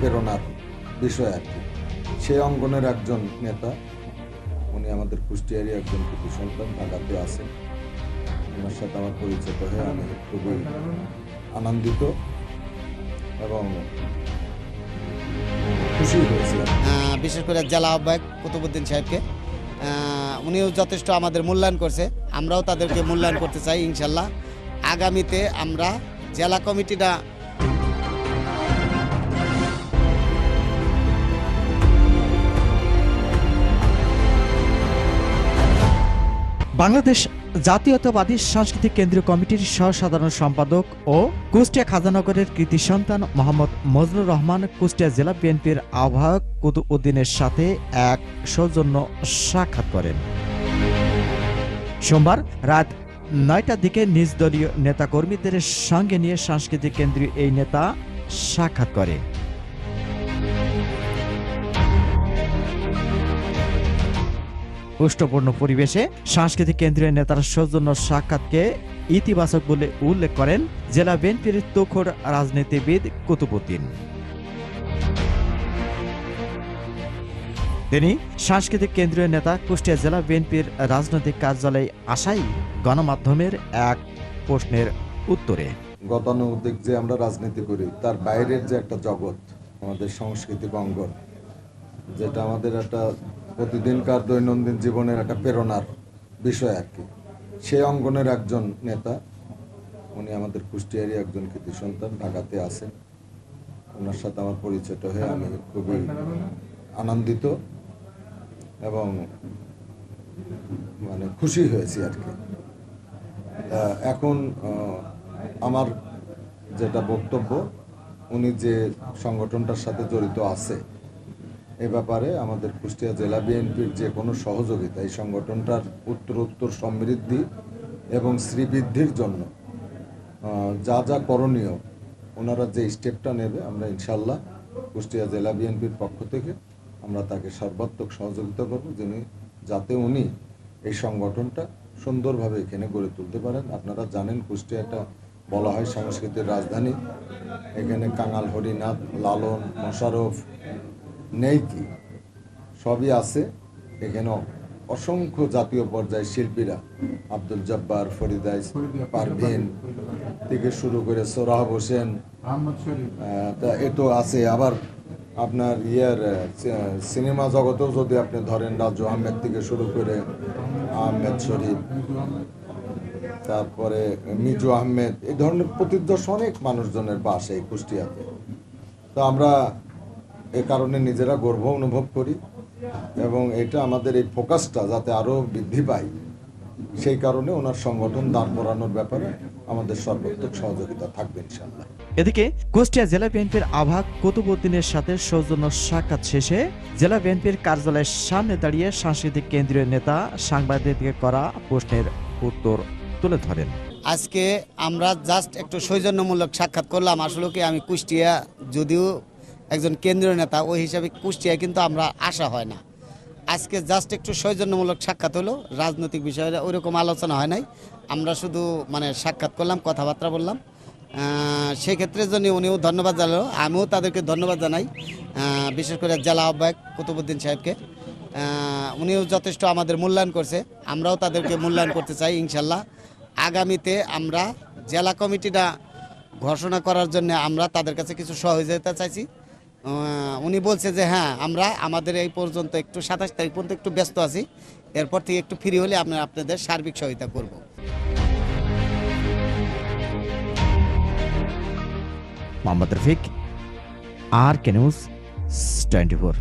প্রেরণার বিষয় আর কি। সেই অঙ্গনের একজন নেতা, উনি আমাদের কুষ্টিয়ারই একজন কৃতি সন্তান ঢাকাতে আছেন। ওনার সাথে আমার পরিচিত হয়ে আমি খুবই আনন্দিত এবং বিশেষ করে জেলা আহ্বায়ক কুতুবুদ্দিন সাহেবকে। উনিও যথেষ্ট আমাদের মূল্যায়ন করছে। আমরাও তাদেরকে মূল্যায়ন করতে চাই ইনশাল্লাহ। আগামীতে আমরা জেলা কমিটিটা বাংলাদেশ জাতীয়তাবাদী সাংস্কৃতিক কেন্দ্রীয় কমিটির সহসাধারণ সম্পাদক ও কুষ্টিয়া খাজানগরের কৃতি সন্তান মোহাম্মদ মজনুর রহমান কুষ্টিয়া জেলা বিএনপির আহ্বায়ক কুতু উদ্দিনের সাথে এক সৌজন্য সাক্ষাৎ করেন। সোমবার রাত নয়টার দিকে নিজ দলীয় নেতাকর্মীদের সঙ্গে নিয়ে সাংস্কৃতিক কেন্দ্রীয় এই নেতা সাক্ষাৎ করে। পুষ্টপূর্ণ পরিবেশে সাংস্কৃতিক কেন্দ্রীয় নেতার সৌজন্য সাক্ষাৎকে ইতিবাচক বলে উল্লেখ করেন জেলা বিএনপির তুখোর রাজনীতিবিদ কুতুবুদ্দিন তিনি সাংস্কৃতিক কেন্দ্রীয় নেতা কুষ্টিয়া জেলা বিএনপির রাজনৈতিক কার্যালয়ে আসাই গণমাধ্যমের এক প্রশ্নের উত্তরে। গতানুগতিক যে আমরা রাজনীতি করি, তার বাইরের যে একটা জগৎ, আমাদের সাংস্কৃতিক অঙ্গন, যেটা আমাদের একটা প্রতিদিনকার দৈনন্দিন জীবনের একটা প্রেরণার বিষয় আর কি। সেই অঙ্গনের একজন নেতা, উনি আমাদের কুষ্টিয়ারই একজন কৃতি সন্তান, ঢাকাতে আছেন। ওনার সাথে আমার পরিচিত হয়ে আমি খুবই আনন্দিত এবং মানে খুশি হয়েছি আর কি। এখন আমার যেটা বক্তব্য, উনি যে সংগঠনটার সাথে জড়িত আছে এ ব্যাপারে আমাদের কুষ্টিয়া জেলা বিএনপির যে কোনো সহযোগিতা, এই সংগঠনটার উত্তরোত্তর সমৃদ্ধি এবং শ্রীবৃদ্ধির জন্য যা যা করণীয়, ওনারা যে স্টেপটা নেবে, আমরা ইনশাল্লাহ কুষ্টিয়া জেলা বিএনপির পক্ষ থেকে আমরা তাকে সর্বাত্মক সহযোগিতা করব, যিনি, যাতে উনি এই সংগঠনটা সুন্দরভাবে এখানে গড়ে তুলতে পারেন। আপনারা জানেন, কুষ্টিয়াটা বলা হয় সংস্কৃতির রাজধানী। এখানে কাঙাল হরিনাথ লালন, মোশারফ নেই কি? সবই আছে। এখানে অসংখ্য জাতীয় পর্যায়ে শিল্পীরা আব্দুল জব্বার ফরিদাইস পারভিন থেকে শুরু করে সোরাহ হোসেন। তা এ তো আছে। আবার আপনার ইয়ার সিনেমা জগতেও যদি আপনি ধরেন রাজু আহমেদ থেকে শুরু করে আহমেদ শরীফ তারপরে মিজু আহমেদ এই ধরনের প্রতিদর্শ অনেক মানুষজনের বাস এই কুষ্টিয়াতে। তো আমরা এ কারণে নিজেরা গর্ব অনুভব করি এবং এটা আমাদের এই ফোকাসটা যাতে আরও বৃদ্ধি পায় সেই কারণে ওনার সংগঠন দাঁড় করানোর ব্যাপারে আমাদের সর্বোত্তক সহযোগিতা থাকবে ইনশাল্লাহ এদিকে কুষ্টিয়া জেলা বিএনপির আহ্বায়ক কুতুবুদ্দিনের সাথে সৌজন্য সাক্ষাৎ শেষে জেলা বিএনপির কার্যালয়ের সামনে দাঁড়িয়ে সাংস্কৃতিক কেন্দ্রীয় নেতা সাংবাদিকদের করা প্রশ্নের উত্তর তুলে ধরেন। আজকে আমরা জাস্ট একটু সৌজন্যমূলক সাক্ষাৎ করলাম। আসলে কি আমি কুষ্টিয়া যদিও একজন কেন্দ্রীয় নেতা, ওই হিসাবে কুষ্টিয়ায় কিন্তু আমরা আসা হয় না। আজকে জাস্ট একটু সৌজন্যমূলক সাক্ষাৎ হলো, রাজনৈতিক বিষয়ে ওইরকম আলোচনা হয় নাই। আমরা শুধু মানে সাক্ষাৎ করলাম, কথাবার্তা বললাম। সেক্ষেত্রে জন্য উনিও ধন্যবাদ জানালো। আমিও তাদেরকে ধন্যবাদ জানাই। বিশেষ করে জেলা আহ্বায়ক কুতুবুদ্দিন সাহেবকে। উনিও যথেষ্ট আমাদের মূল্যায়ন করছে। আমরাও তাদেরকে মূল্যায়ন করতে চাই, ইনশাল্লাহ। আগামীতে আমরা জেলা কমিটিটা ঘোষণা করার জন্য আমরা তাদের কাছে কিছু সহযোগিতা চাইছি। উনি বলছে যে হ্যাঁ আমরা আমাদের এই পর্যন্ত একটু সাতাশ তারিখ পর্যন্ত একটু ব্যস্ত আছি। এরপর থেকে একটু ফ্রি হলে আমরা আপনাদের সার্বিক সহায়তা করব। Mohammad Rafiq, R K news twenty four.